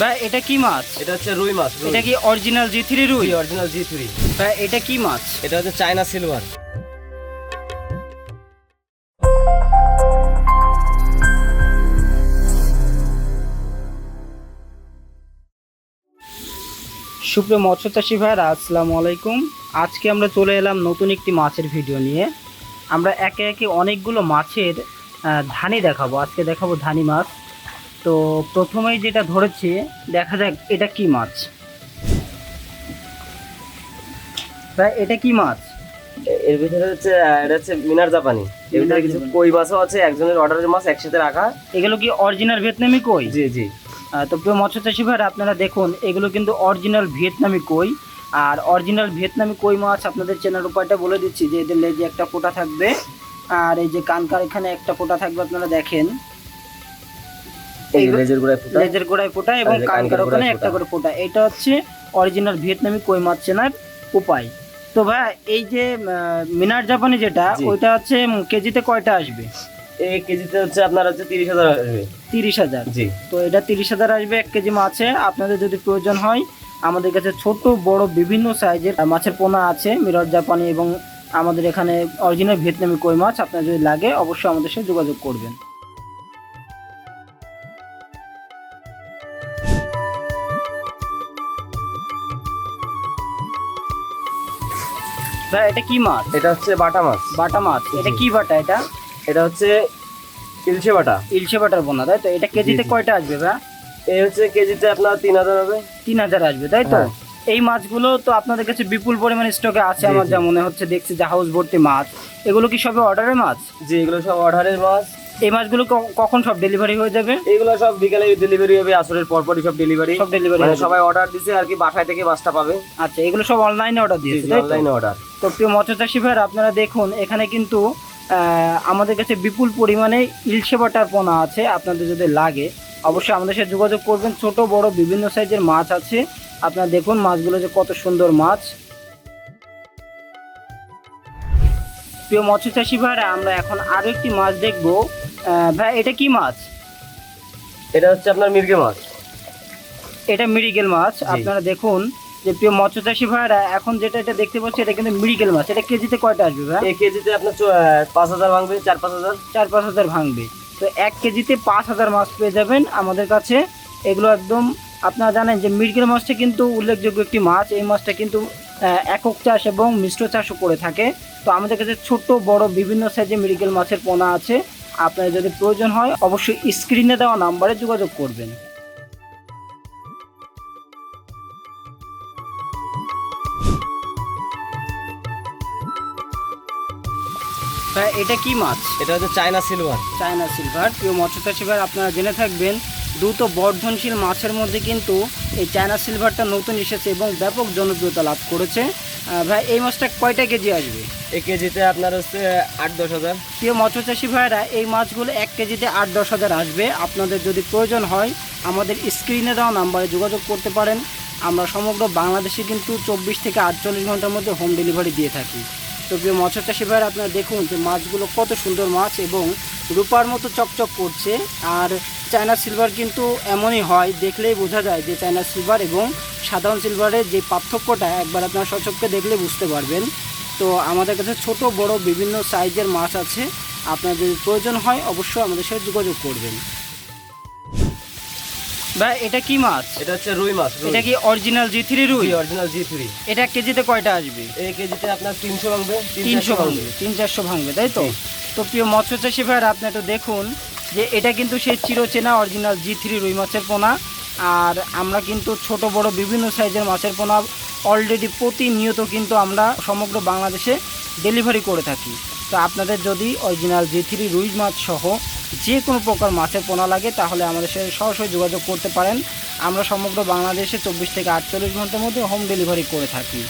ভাই এটা কি মাছ? এটা হচ্ছে রুই মাছ এটা কি অরিজিনাল জি থ্রি রুই? অরিজিনাল জি থ্রি ভাই এটা কি মাছ? এটা হচ্ছে চায়না সিলভার। সুপ্রিয় মৎস্য চাষী ভাইরা আসসালামু আলাইকুম। আজকে আমরা চলে এলাম নতুন একটি মাছের ভিডিও নিয়ে। আমরা একে একে অনেকগুলো মাছের ধানি দেখাবো। আজকে দেখাবো ধানি মাছ। তো প্রথমেই যেটা ধরেছি দেখা যাক এটা কি মাছ। ভাই এটা কি মাছ? এর ভিতরে হচ্ছে এটা হচ্ছে মিনার জাপানি। এর ভিতরে কিছু কই মাছও আছে একজনের অর্ডারের মাছ একসাথে রাখা। এগুলো কি অরিজিনাল ভিয়েতনামি কই? জি জি। তো প্রিয় মৎস্য চাষী ভাইরা আপনারা দেখুন এগুলো কিন্তু অরিজিনাল ভিয়েতনামি কই। আর অরিজিনাল ভিয়েতনামি কই মাছ আপনাদের চেনার উপায়টা বলে দিচ্ছি যে এদের লেজে একটা ফোঁটা থাকবে আর এই যে কানকার এখানে একটা ফোঁটা থাকবে আপনারা দেখেন। এই লেজের গোড়ায় ফুটা। লেজের গোড়ায় ফোঁটা এবং কানকার ওখানে একটা করে ফোঁটা। এটা হচ্ছে অরিজিনাল ভিয়েতনামি কই মাছ চেনার উপায়। তো ভাই এই যে মিনার জাপানি যেটা ওইটা হচ্ছে কেজিতে কয়টা আসবে? এই কেজিতে হচ্ছে আপনার হচ্ছে তিরিশ হাজার আসবে। তিরিশ হাজার। জি। তো এটা তিরিশ হাজার আসবে এক কেজি মাছে। আপনাদের যদি প্রয়োজন হয় আমাদের কাছে ছোট বড় বিভিন্ন সাইজের মাছের পোনা আছে মিরর জাপানি এবং আমাদের এখানে অরিজিনাল ভিয়েতনামি কই মাছ। আপনার যদি লাগে অবশ্যই আমাদের সাথে যোগাযোগ করবেন। ভাই এটা কি মাছ? এটা হচ্ছে বাটা মাছ। বাটা মাছ। এটা কি বাটা এটা? এটা হচ্ছে ইলশে বাটা। ইলশে বাটার পোনা তাই তো? এটা কেজিতে কয়টা আসবে ভাই? এই হচ্ছে কেজিতে আপনার তিন হাজার হবে। তিন হাজার আসবে তাই তো? হ্যাঁ। এই মাছগুলো তো আপনাদের কাছে বিপুল পরিমাণে স্টকে আছে আমার। যা মনে হচ্ছে দেখছি যে হাউস ভর্তি মাছ। এগুলো কি সবে অর্ডারের মাছ? জি এগুলো সব অর্ডারের মাছ। এই মাছগুলো কখন সব ডেলিভারি হয়ে যাবে? এগুলো সব বিকালে ডেলিভারি হবে আসরের পরপরই সব ডেলিভারি সব ডেলিভারি মানে সবাই অর্ডার দিছে আর কি বাসায় থেকে মাছটা পাবে। আচ্ছা এগুলো সব অনলাইনে অর্ডার দিয়েছে অনলাইনে অর্ডার তো প্রিয় মৎস্য চাষী ভাইরা আপনারা দেখুন এখানে কিন্তু আমাদের কাছে বিপুল পরিমাণে ইলশে বাটার পোনা আছে আপনাদের যদি লাগে অবশ্যই আমাদের সাথে যোগাযোগ করবেন। ছোট বড় বিভিন্ন সাইজের মাছ আছে। আপনারা দেখুন মাছগুলো যে কত সুন্দর মাছ। প্রিয় মৎস্য চাষী ভাইরা আমরা এখন আরও একটি মাছ দেখব। ভাই এটা কি মাছ? এটা হচ্ছে আপনার মির্গে মাছ। এটা মিরিগেল মাছ। আপনারা দেখুন যে প্রিয় মৎস্য চাষী ভাইরা এখন যেটা এটা দেখতে পাচ্ছি এটা কিন্তু মিরিগেল মাছ। এটা কেজিতে কয়টা আসবে ভাই? এই কেজিতে আপনার পাঁচ হাজার ভাঙবে চার পাঁচ হাজার। চার পাঁচ হাজার ভাঙবে। তো এক কেজিতে পাঁচ হাজার মাছ পেয়ে যাবেন আমাদের কাছে। এগুলো একদম আপনারা জানেন যে মিরগেল মাছটা কিন্তু উল্লেখযোগ্য একটি মাছ। এই মাছটা কিন্তু একক চাষ এবং মিশ্র চাষও করে থাকে। তো আমাদের কাছে ছোট বড় বিভিন্ন সাইজে মিরিগেল মাছের পোনা আছে। আপনার যদি প্রয়োজন হয় অবশ্যই স্ক্রিনে দেওয়া নাম্বারে যোগাযোগ করবেন। এটা কি মাছ? এটা হচ্ছে চায়না সিলভার। China silver. প্রিয় মৎস্য সিলভার আপনারা জেনে থাকবেন দ্রুত বর্ধনশীল মাছের মধ্যে কিন্তু এই চায়না সিলভারটা নতুন এসেছে এবং ব্যাপক জনপ্রিয়তা লাভ করেছে। ভাই এই মাছটা কয়টা কেজি আসবে? এই কেজিতে আপনার হচ্ছে আট দশ হাজার। প্রিয় মৎস্যচাষী ভাইরা এই মাছগুলো এক কেজিতে আট দশ হাজার আসবে। আপনাদের যদি প্রয়োজন হয় আমাদের স্ক্রিনে দেওয়া নাম্বারে যোগাযোগ করতে পারেন। আমরা সমগ্র বাংলাদেশে কিন্তু চব্বিশ থেকে আটচল্লিশ ঘণ্টার মধ্যে হোম ডেলিভারি দিয়ে থাকি। তো প্রিয় মৎস্যচাষী ভাইরা আপনারা দেখুন যে মাছগুলো কত সুন্দর মাছ এবং রূপার মতো চকচক করছে। আর চায়না সিলভার কিন্তু এমনই হয়, দেখলেই বোঝা যায় যে চায়না সিলভার এবং সাধারণ সিলভারের যে পার্থক্যটা, একবার আপনারা সচক্ষে দেখলে বুঝতে পারবেন। তো আমাদের কাছে ছোট, বড়, বিভিন্ন সাইজের মাছ আছে। আপনার যদি প্রয়োজন হয়, অবশ্যই আমাদের সাথে যোগাযোগ করবেন। ভাই এটা কি মাছ? এটা হচ্ছে রুই মাছ। এটা কি অরিজিনাল জি থ্রি রুই? অরিজিনাল জি থ্রি এটা কেজিতে কয়টা আসবে? এই কেজিতে আপনার তিনশো ভাঙবে তিনশো ভাঙবে তিন চারশো ভাঙবে তাই তো? তো প্রিয় মৎস্য চাষী ভাইরা আপনি একটু দেখুন যে এটা কিন্তু সেই চিরচেনা অরিজিনাল জি থ্রি রুই মাছের পোনা। আর আমরা কিন্তু ছোট বড় বিভিন্ন সাইজের মাছের পোনা অলরেডি প্রতিনিয়ত কিন্তু আমরা সমগ্র বাংলাদেশে ডেলিভারি করে থাকি। তো আপনাদের যদি অরিজিনাল জি থ্রি রুই মাছ সহ যে কোনো প্রকার মাছের পোনা লাগে, তাহলে আমাদের সাথে সরাসরি যোগাযোগ করতে পারেন। আমরা সমগ্র বাংলাদেশে চব্বিশ থেকে আটচল্লিশ ঘণ্টার মধ্যে হোম ডেলিভারি করে থাকি।